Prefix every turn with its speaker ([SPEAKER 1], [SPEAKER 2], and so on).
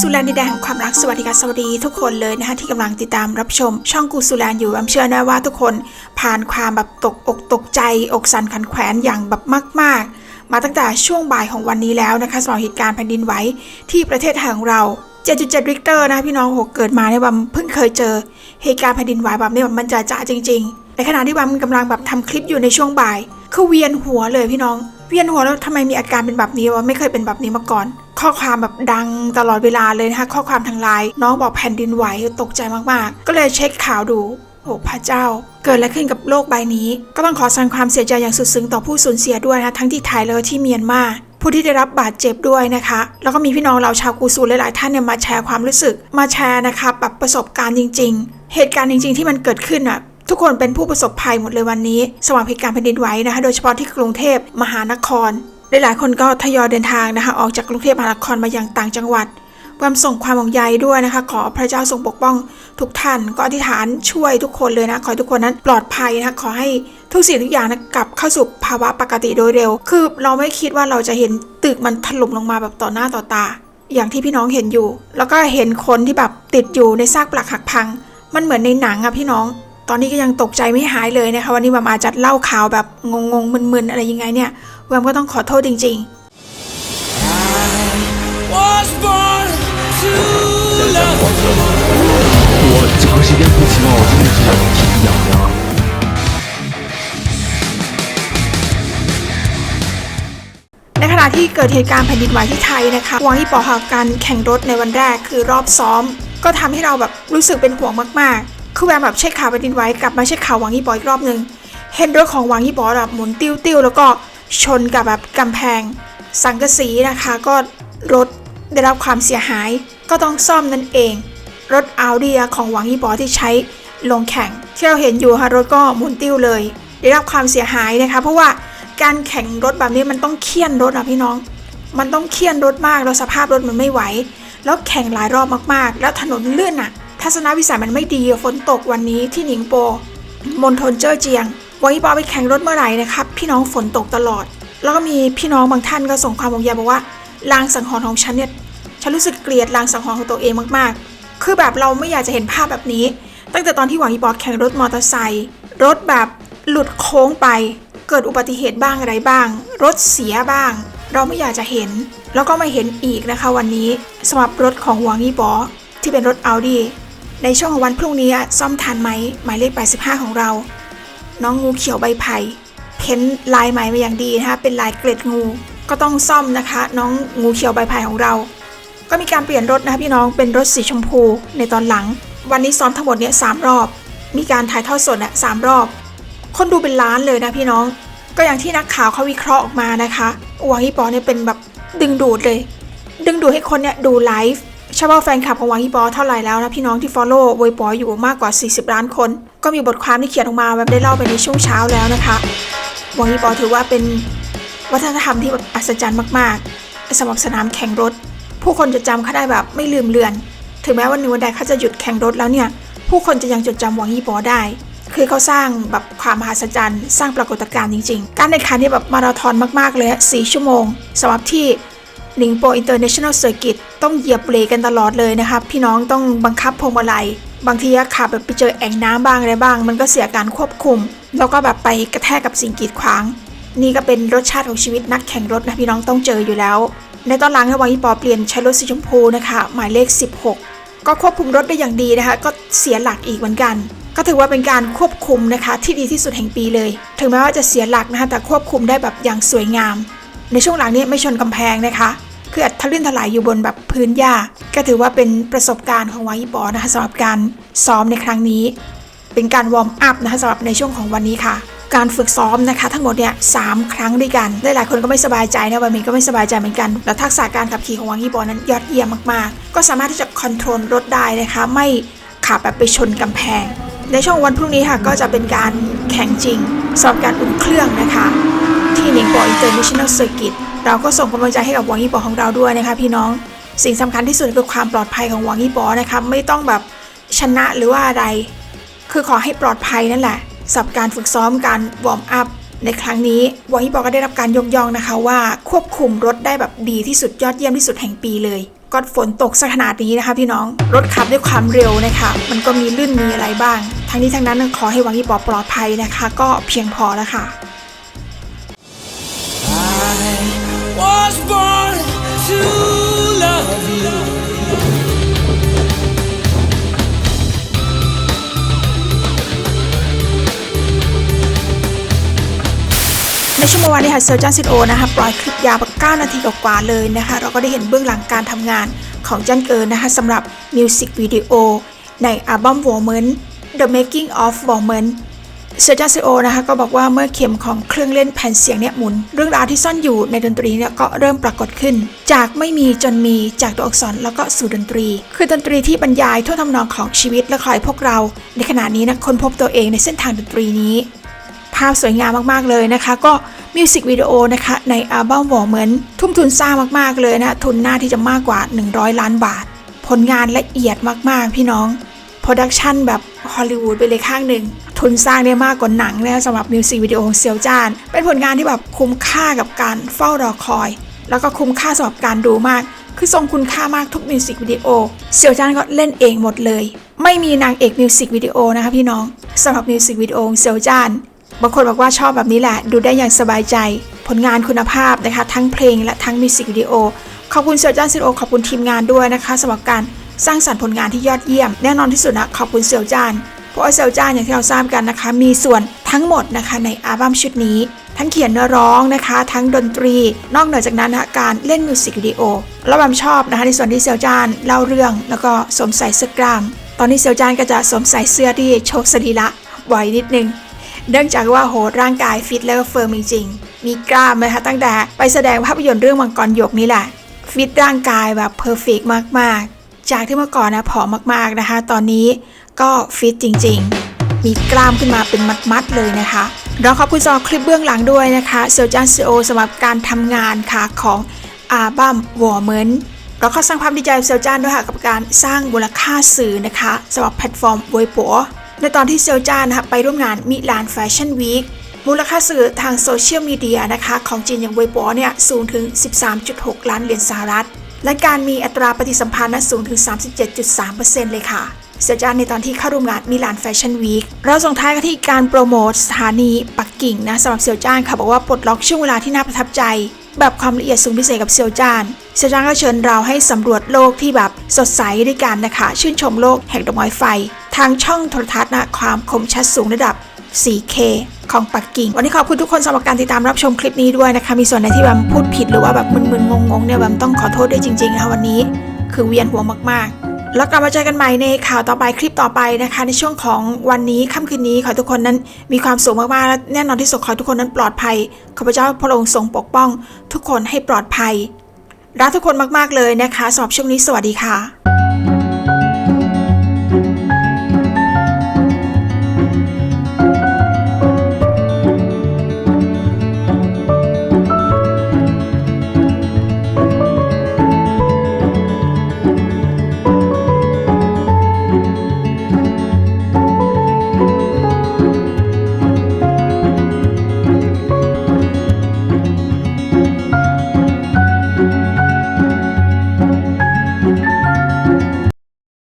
[SPEAKER 1] สุแลนดินแดนแห่งความรักสวัสดีค่ะสวัสดีทุกคนเลยนะคะที่กำลังติดตามรับชม ช่องกูสุแลนอยู่แอมเชื่อนะว่าทุกคนผ่านความแบบตกอกตกใจอกสั่นขันแขวนอย่างแบบมาก ๆ มาตั้งแต่ช่วงบ่ายของวันนี้แล้วนะคะสำหรับเหตุการณ์แผ่นดินไหวที่ประเทศไทยของเรา7.7ริกเตอร์นะพี่น้องโหเกิดมาเนี่ยบัมเพิ่งเคยเจอเหตุการณ์แผ่นดินไหวแบบนี้แบบมันจะจะจริง ๆ ในขณะที่บัมกำลังแบบทำคลิปอยู่ในช่วงบ่ายคือเวียนหัวเลยพี่น้องเวียนหัวแล้วทำไมมีอาการเป็นแบบนี้วะไม่เคยเป็นแบบนี้มาก่อน ข้อความแบบดังตลอดเวลาเลยนะคะข้อความทางไลน์น้องบอกแผ่นดินไหวตกใจมากๆ ก็เลยเช็คข่าวดูโอ้พระเจ้า เกิดอะไรขึ้นกับโลกใบนี้ ก็ต้องขอแสดงความเสียใจอย่างสุดซึ้งต่อผู้สูญเสียด้วยนะคะทั้งที่ไทยแล้วที่เมียนมาผู้ที่ได้รับบาดเจ็บด้วยนะคะ แล้วก็มีพี่น้องเราชาวกูซูหลายๆท่านเนี่ยมาแชร์ความรู้สึก มาแชร์นะคะแบบประสบการณ์จริง ๆ เหตุการณ์จริง ๆ ที่มันเกิดขึ้นอะทุกคนเป็นผู้ประสบภัยหมดเลยวันนี้สำหรับเหตุการณ์แผ่นดินไหวนะคะ โดยเฉพาะที่กรุงเทพมหานคร หลายๆคนก็ทยอยเดินทางนะคะ ออกจากกรุงเทพมหานครมาอยังต่างจังหวัดความส่งความห่วงใยด้วยนะคะ ขอพระเจ้าทรงปกป้องทุกท่าน ก็อธิษฐานช่วยทุกคนเลยนะ ขอให้ทุกคนนั้นปลอดภัยนะคะขอให้ทุกสิ่งทุกอย่างนะกลับเข้าสู่ภาวะปกติโดยเร็ว คือเราไม่คิดว่าเราจะเห็นตึกมันถล่มลงมาแบบต่อหน้าต่อตา อย่างที่พี่น้องเห็นอยู่ แล้วก็เห็นคนที่แบบติดอยู่ในซากปลักหักพัง มันเหมือนในหนังอะพี่น้อง ตอนนี้ก็ยังตกใจไม่หายเลยนะคะ วันนี้แวมอาจจะเล่าข่าวแบบงงๆมึนๆอะไรยังไงเนี่ยแวมก็ต้องขอโทษจริง ๆ
[SPEAKER 2] was born to love.
[SPEAKER 3] 我长时间不骑猫，真的是挺痒的。
[SPEAKER 1] ในขณะที่เกิดเหตุการณ์แผ่นดินไหวที่ไทยนะคะวางที่ปอหาการแข่งรถในวันแรกคือรอบซ้อม ก็ทำให้เราแบบรู้สึกเป็นห่วงมากๆ คือแวมแบบเช็คข่าวแผ่นดินไหวกลับมาเช็คข่าววางยี่ปออีกรอบหนึ่งเห็นรถของวางยี่ปอแบบหมุนติ้วๆแล้วก็ชนกับแบบกำแพง สังกะสีนะคะก็รถได้รับความเสียหายก็ต้องซ่อมนั่นเอง รถอาดีของหวังยี่ปอที่ใช้ลงแข่ง ที่เราเห็นอยู่ค่ะรถก็หมุนติ้วเลย ได้รับความเสียหายนะคะ เพราะว่าการแข่งรถแบบนี้มันต้องเคี่ยนรถอะพี่น้อง มันต้องเคี่ยนรถมากแล้วสภาพรถมันไม่ไหว แล้วแข่งหลายรอบมากๆ แล้วถนนเลื่อนอะ ทัศนวิสัยมันไม่ดีฝนตกวันนี้ที่หนิงโปมณฑลเจ้อเจียงหวังยี่ปอไปแข่งรถเมื่อไหร่นะครับ พี่น้องฝนตกตลอด แล้วก็มีพี่น้องบางท่านก็ส่งความห่วงใยบอกว่าลางสังหรณ์ของฉันเนี่ยฉันรู้สึกเกลียดลางสังหรณ์ของตัวเองมากๆ คือแบบเราไม่อยากจะเห็นภาพแบบนี้ ตั้งแต่ตอนที่หวังอีบอแข่งรถมอเตอร์ไซค์รถแบบหลุดโค้งไป เกิดอุบัติเหตุบ้างอะไรบ้าง รถเสียบ้าง เราไม่อยากจะเห็น แล้วก็ไม่เห็นอีกนะคะ วันนี้สำหรับรถของหวังอีบอที่เป็นรถ Audi ในช่วงของวันพรุ่งนี้ซ่อมทันไหมหมายเลข85ของเรา น้องงูเขียวใบไผ่เพ้นลายใหมมาอย่างดีนะคะเป็นลายเกล็ดงูก็ต้องซ่อมนะคะ น้องงูเขียวใบไผ่ของเรา ก็มีการเปลี่ยนรถนะคะพี่น้องเป็นรถสีชมพูในตอนหลัง วันนี้ซ้อมทั้งหมดเนี่ยสามรอบ มีการถ่ายทอดสดอะสามรอบ คนดูเป็นล้านเลยนะพี่น้อง ก็อย่างที่นักข่าวเขาวิเคราะห์ออกมานะคะวางฮีปอเนี่ยเป็นแบบดึงดูดเลย ดึงดูดให้คนเนี่ยดูไลฟ์ เฉพาะแฟนคลับของวางฮีปอเท่าไหร่แล้วนะพี่น้องที่ follow ววยปออยู่มากกว่า 40 ล้านคน ก็มีบทความที่เขียนออกมาแบบได้เล่าไปในช่วงเช้าแล้วนะคะวางฮีปอถือว่าเป็นวัฒนธรรมที่แบบอัศจรรย์มากๆสำหรับสนามแข่งรถ ผู้คนจะจำเขาได้แบบไม่ลืมเลือน ถึงแม้วันหนึ่งวันใดเขาจะหยุดแข่งรถแล้วเนี่ย ผู้คนจะยังจดจำวังยี่ปอได้ คือเขาสร้างแบบความมหัศจรรย์ สร้างปรากฏการณ์จริง ๆ การแข่งขันนี่แบบมาราธอนมากๆเลยสี่ชั่วโมงสำหรับที่ หนิงโปอินเตอร์เนชั่นแนลเซอร์กิตต้องเหยียบเบรกกันตลอดเลยนะครับ พี่น้องต้องบังคับพวงมาลัยบางทีขับแบบไปเจอแอ่งน้ำบ้างอะไรบ้าง มันก็เสียการควบคุม แล้วก็แบบไปกระแทกกับสิ่งกีดขวาง นี่ก็เป็นรสชาติของชีวิตนักแข่งรถนะพี่น้องต้องเจออยู่แล้ว ในตอนหลังค่ะวางอีปอเปลี่ยนใช้รถสีชมพูนะคะ หมายเลข 16 ก็ควบคุมรถได้อย่างดีนะคะ ก็เสียหลักอีกเหมือนกัน ก็ถือว่าเป็นการควบคุมนะคะ ที่ดีที่สุดแห่งปีเลย ถึงแม้ว่าจะเสียหลักนะคะแต่ควบคุมได้แบบอย่างสวยงาม ในช่วงหลังนี้ไม่ชนกำแพงนะคะ คืออัดทะลื่นถลายอยู่บนแบบพื้นหญ้า ก็ถือว่าเป็นประสบการณ์ของวางอีปอนะคะสำหรับการซ้อมในครั้งนี้ เป็นการวอร์มอัพนะคะสำหรับในช่วงของวันนี้ค่ะ การฝึกซ้อมนะคะ ทั้งหมดเนี่ยสามครั้งด้วยกันหลายๆคนก็ไม่สบายใจนะวันนี้ก็ไม่สบายใจเหมือนกัน แล้วทักษะการขับขี่ของวังยี่ปอนั้นยอดเยี่ยมมากๆ ก็สามารถที่จะคอนโทรลรถได้นะคะไม่ขับแบบไปชนกำแพง ในช่วงวันพรุ่งนี้ค่ะก็จะเป็นการแข่งจริงสำหรับการอุ่นเครื่องนะคะ ที่นิงปออินเตอร์เนชั่นแนลเซอร์กิต เราก็ส่งกำลังใจให้กับหวังยี่ปอของเราด้วยนะคะพี่น้องสิ่งสำคัญที่สุดคือความปลอดภัยของหวังยี่ปอนะคะไม่ต้องแบบชนะหรือว่าอะไร คือขอให้ปลอดภัยนั่นแหละสับการฝึกซ้อมการวอร์มอัพในครั้งนี้วอฮิปอก็ได้รับการยกย่องนะคะว่าควบคุมรถได้แบบดีที่สุดยอดเยี่ยมที่สุดแห่งปีเลยก็ก็ฝนตกสักขนาดนี้นะคะพี่น้องรถขับด้วยความเร็วนะคะมันก็มีลื่นมีอะไรบ้าง ทั้งนี้ทั้งนั้นขอให้หวังยี่ปอปลอดภัยนะคะ ก็เพียงพอแล้วค่ะ ชั่วโมงวันนี้ค่ะเซลจันซิโอนะคะปล่อยคลิปยาวแบบ9นาทีกว่าๆเลยนะคะ เราก็ได้เห็นเบื้องหลังการทำงานของจันเกินนะคะสำหรับมิวสิกวิดีโอในอัลบั้ม Woman The Making of Woman เซอร์จันซิโอนะคะก็บอกว่าเมื่อเข็มของเครื่องเล่นแผ่นเสียงเนี่ยหมุน เรื่องราวที่ซ่อนอยู่ในดนตรีเนี่ยก็เริ่มปรากฏขึ้น จากไม่มีจนมีจากตัวอักษรแล้วก็สู่ดนตรี คือดนตรีที่บรรยายทั่วทำนองของชีวิตและคอยพวกเรา ในขณะนี้นะคนพบตัวเองในเส้นทางดนตรีนี้ ภาพสวยงามมากๆเลยนะคะ ก็มิวสิกวิดีโอนะคะในอัลบั้มวอร์เหมือน ทุ่มทุนสร้างมากๆเลยนะทุนหน้าที่จะมากกว่า 100 ล้านบาท ผลงานละเอียดมากๆพี่น้องโปรดักชันแบบฮอลลีวูดไปเลยข้างหนึ่ง ทุนสร้างเนี่ยมากกว่าหนังนะสำหรับมิวสิกวิดีโอของเซียวจาน เป็นผลงานที่แบบคุ้มค่ากับการเฝ้ารอคอย แล้วก็คุ้มค่าสำหรับการดูมาก คือทรงคุณค่ามากทุกมิวสิกวิดีโอเซียวจานก็เล่นเองหมดเลย ไม่มีนางเอกมิวสิกวิดีโอนะคะพี่น้องสำหรับมิวสิกวิดีโอของเซียวจานบางคนบอกว่าชอบแบบนี้แหละ ดูได้อย่างสบายใจ ผลงานคุณภาพนะคะ ทั้งเพลงและทั้งมิวสิกวิดีโอขอบคุณเซลจานซิโอขอบคุณทีมงานด้วยนะคะสำหรับการสร้างสรรค์ผลงานที่ยอดเยี่ยม แน่นอนที่สุดนะขอบคุณเซลจาน เพราะว่าเซลจานอย่างที่เราทราบกันนะคะ มีส่วนทั้งหมดนะคะในอัลบั้มชุดนี้ ทั้งเขียนเนื้อร้องนะคะ ทั้งดนตรี นอกเหนือจากนั้นนะการเล่นมิวสิกวิดีโอแล้วแบมชอบนะคะในส่วนที่เซลจานเล่าเรื่องแล้วก็สวมใส่เสื้อกล้าม ตอนนี้เซลจานก็จะสวมใส่เสื้อที่โชว์สรีระบ่อยนิดนึงเนื่องจากว่าโหร่างกายฟิตแล้วก็เฟิร์มจริงๆมีกล้ามนะคะตั้งแต่ไปแสดงภาพยนตร์เรื่องมังกรหยกนี่แหละฟิตร่างกายแบบเพอร์เฟกมากๆ จากที่เมื่อก่อนนะผอมมากๆนะคะ ตอนนี้ ก็ฟิตจริง ๆ มีกล้ามขึ้นมาเป็นมัดๆเลยนะคะ เราขอบคุณสำหรับคลิปเบื้องหลังด้วยนะคะเซลจันซีโอสำหรับการทำงานค่ะของอัลบั้มวอร์เมนเราก็สร้างความดีใจเซลจานด้วยค่ะกับการสร้างมูลค่าสื่อนะคะสำหรับแพลตฟอร์มเวยปัวในตอนที่เซลจานนะคะไปร่วมงานมิลานแฟชั่นวีคมูลค่าสื่อทางโซเชียลมีเดียนะคะของจีนอย่างเวยปัวเนี่ยสูงถึง 13.6 ล้านเหรียญสหรัฐ และการมีอัตราปฏิสัมพันธ์นะสูงถึง 37.3%เลยค่ะ เซลจานในตอนที่เข้าร่วมงานมิลานแฟชั่นวีคเราส่งท้ายกันที่การโปรโมทสถานีปักกิ่งนะสำหรับเซลจานค่ะบอกว่าปลดล็อกช่วงเวลาที่น่าประทับใจ แบบความละเอียดสูงพิเศษกับเซลจานเซลจานก็เชิญเราให้สำรวจโลกที่แบบสดใสด้วยกันนะคะ ชื่นชมโลกแห่งดอกไม้ไฟ ทางช่องโทรทัศน์นะความคมชัดสูงระดับ 4K ของปักกิ่ง วันนี้ขอบคุณทุกคนสำหรับการติดตามรับชมคลิปนี้ด้วยนะคะ มีส่วนไหนที่แบบพูดผิดหรือว่าแบบมึนๆงงๆเนี่ยแบบต้องขอโทษด้วยจริงๆนะคะวันนี้ คือเวียนหัวมากๆ แล้วกลับมาเจอกันใหม่ในข่าวต่อไปคลิปต่อไปนะคะ ในช่วงของวันนี้ค่ำคืนนี้ขอทุกคนนั้นมีความสุขมากๆและแน่นอนที่สุดขอทุกคนนั้นปลอดภัยข้าพเจ้าพระองค์ทรงปกป้อง ทุกคนให้ปลอดภัยรักทุกคนมากๆเลยนะคะสำหรับช่วงนี้สวัสดีค่ะ